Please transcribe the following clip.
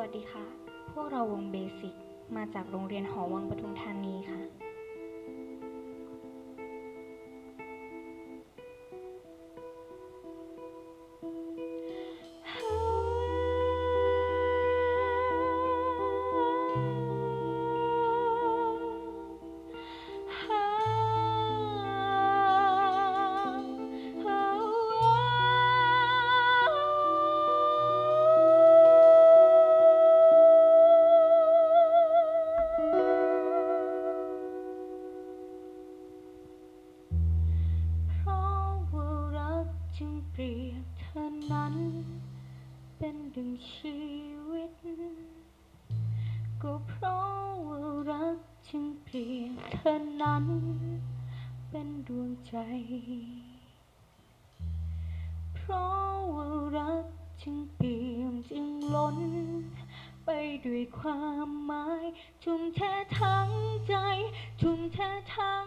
สวัสดีค่ะ พวกเราวงเบสิกมาจากโรงเรียนหอวังปทุมธานีค่ะ ชีวิต ก็เพราะว่ารักจึงเปรียบเธอนั้น เป็นดวงใจ เพราะว่ารักจึงเปี่ยมจึงล้น ไปด้วยความหมาย ทุ่มเททั้งใจ ทุ่มเททั้ง